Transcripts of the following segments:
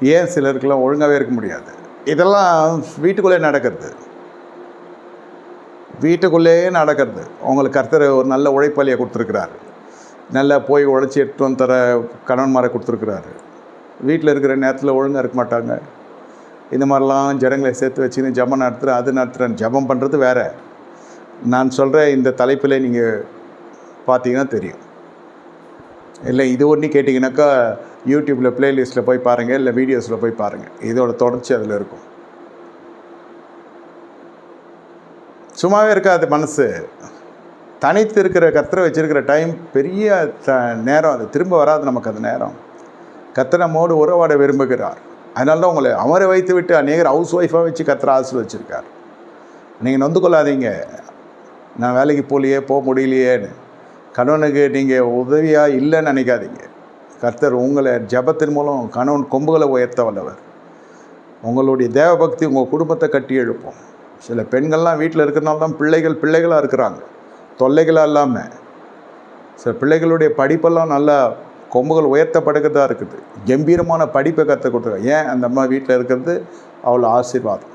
ஏன் சிலருக்கெல்லாம் ஒழுங்காகவே இருக்க முடியாது? இதெல்லாம் வீட்டுக்குள்ளே நடக்கிறது. வீட்டுக்குள்ளேயே நடக்கிறது. உங்களுக்கு கர்த்தர் ஒரு நல்ல உழைப்பாளியை கொடுத்துருக்குறாரு. நல்லா போய் உழைச்சி எடுத்து வந்து தர கணவன்மாரை கொடுத்துருக்குறாரு. வீட்டில் இருக்கிற நேரத்தில் ஒழுங்காக இருக்க மாட்டாங்க. இந்த மாதிரிலாம் ஜனங்களை சேர்த்து வச்சுன்னு ஜபம் நடத்துகிறேன் அது நடத்துகிறேன் ஜபம் பண்ணுறது வேறு. நான் சொல்கிற இந்த தலைப்பில் நீங்கள் பார்த்தீங்கன்னா தெரியும். இல்லை இது ஒன்று கேட்டிங்கனாக்கா யூடியூப்பில் ப்ளேலிஸ்ட்டில் போய் பாருங்கள் இல்லை வீடியோஸில் போய் பாருங்கள் இதோட தொடர்ச்சி அதில் இருக்கும். சும்மாவே இருக்காது மனசு. தனித்து இருக்கிற கத்தரை வச்சுருக்கிற டைம் பெரிய த நேரம் அது. திரும்ப வராது நமக்கு அந்த நேரம். கத்தர் நம்மோடு உறவாட விரும்புகிறார். அதனால தான் உங்களை அமர வைத்து விட்டு அநேகர் ஹவுஸ் ஒய்ஃபாக வச்சு கத்துறாசல் வச்சுருக்கார் நீங்கள் நொந்து கொள்ளாதீங்க. நான் வேலைக்கு போகலையே போக முடியலையேன்னு. கணவனுக்கு நீங்கள் உதவியாக இல்லைன்னு நினைக்காதீங்க. கர்த்தர் உங்களை ஜபத்தின் மூலம் கணவன் கொம்புகளை உயர்த்த வல்லவர். உங்களுடைய தேவபக்தி உங்கள் குடும்பத்தை கட்டி எழுப்பும். சில பெண்கள்லாம் வீட்டில் இருக்கிறனால தான் பிள்ளைகள் பிள்ளைகளாக இருக்கிறாங்க. தொல்லைகளாக இல்லாமல் சில பிள்ளைகளுடைய படிப்பெல்லாம் நல்லா கொம்புகள் உயர்த்தப்படுகிறதா இருக்குது. கம்பீரமான படிப்பை கற்றுக் கொடுத்துருக்காங்க. ஏன் அந்த அம்மா வீட்டில் இருக்கிறது? அவ்வளோ ஆசீர்வாதம்.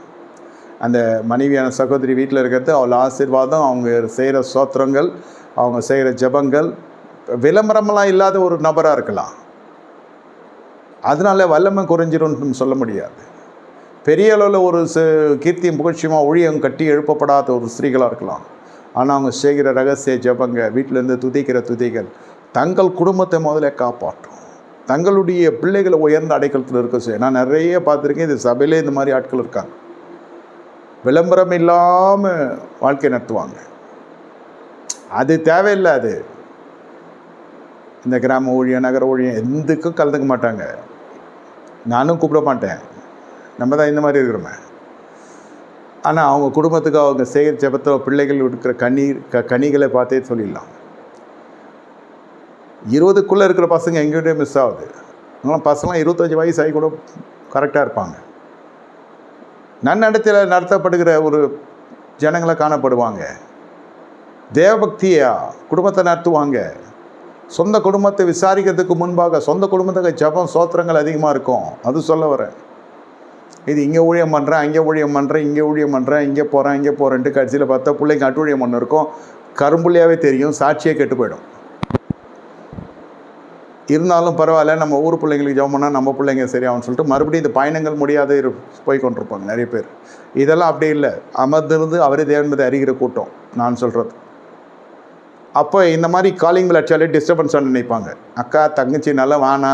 அந்த மனைவியான சகோதரி வீட்டில் இருக்கிறது அவள் ஆசீர்வாதம் அவங்க செய்கிற சோத்திரங்கள் அவங்க செய்கிற ஜெபங்கள் விளம்பரமெல்லாம் இல்லாத ஒரு நபராக இருக்கலாம். அதனால வல்லமை குறைஞ்சிரும்னு சொல்ல முடியாது. பெரிய அளவில் ஒரு ச கீர்த்தியும் புகழ்ச்சியுமாக ஒழியம் கட்டி எழுப்பப்படாத ஒரு ஸ்திரீகளாக இருக்கலாம். ஆனால் அவங்க செய்கிற ரகசிய ஜபங்க வீட்டிலேருந்து துதிக்கிற துதிகள் தங்கள் குடும்பத்தை முதல்ல காப்பாற்றும். தங்களுடைய பிள்ளைகளை உயர்ந்த அடைக்கலத்தில் இருக்க செய்யும். நான் நிறைய பார்த்துருக்கேன் இது சபையிலே இந்த மாதிரி ஆட்கள் இருக்காங்க. விளம்பரம் இல்லாமல் வாழ்க்கை நடத்துவாங்க. அது தேவையில்லை அது. இந்த கிராம ஊழியம் நகர ஊழியம் எதுக்கும் கலந்துக்க மாட்டாங்க. நானும் கூப்பிட மாட்டேன். நம்ம தான் இந்த மாதிரி இருக்கிறோமே. ஆனால் அவங்க குடும்பத்துக்கு அவங்க செய்கிற ஜபத்தில் பிள்ளைகள் இருக்கிற கண்ணீர் க கனிகளை பார்த்தே சொல்லிடலாம். இருபதுக்குள்ளே இருக்கிற பசங்க எங்கேயும் மிஸ் ஆகுது. அதனால் பசங்களாம் இருபத்தஞ்சி வயசு ஆகி கூட கரெக்டாக இருப்பாங்க. நன்னடத்தில் நடத்தப்படுகிற ஒரு ஜனங்களை காணப்படுவாங்க. தேவபக்தியா குடும்பத்தை நடத்துவாங்க. சொந்த குடும்பத்தை விசாரிக்கிறதுக்கு முன்பாக சொந்த குடும்பத்துக்கு ஜபம் சோத்திரங்கள் அதிகமாக இருக்கும். அது சொல்ல வரேன். இது இங்கே ஊழியம் பண்ணுறேன் அங்கே ஊழியம் பண்ணுறேன் இங்கே ஊழியம் பண்ணுறேன் இங்கே போகிறேன் இங்கே போகிறேன்ட்டு கடைசியில் பார்த்தா பிள்ளைங்க அட்டுழியம் ஒன்று இருக்கும். கரும்புள்ளியாகவே தெரியும் சாட்சியே கெட்டு போயிடும். இருந்தாலும் பரவாயில்ல நம்ம ஊர் பிள்ளைங்களுக்கு ஜெபம் பண்ணால் நம்ம பிள்ளைங்க சரியாகும்னு சொல்லிட்டு மறுபடியும் இந்த பயணங்கள் முடியாத போய் கொண்டிருப்பாங்க நிறைய பேர். இதெல்லாம் அப்படி இல்லை. அமர்ந்திருந்து அவரே தேவன்பதை அறிகிற கூட்டம் நான் சொல்கிறது அப்போ இந்த மாதிரி காலிங் பில் அடிச்சாலே டிஸ்டர்பன்ஸ் நினைப்பாங்க. அக்கா தங்கச்சி நல்லா வானா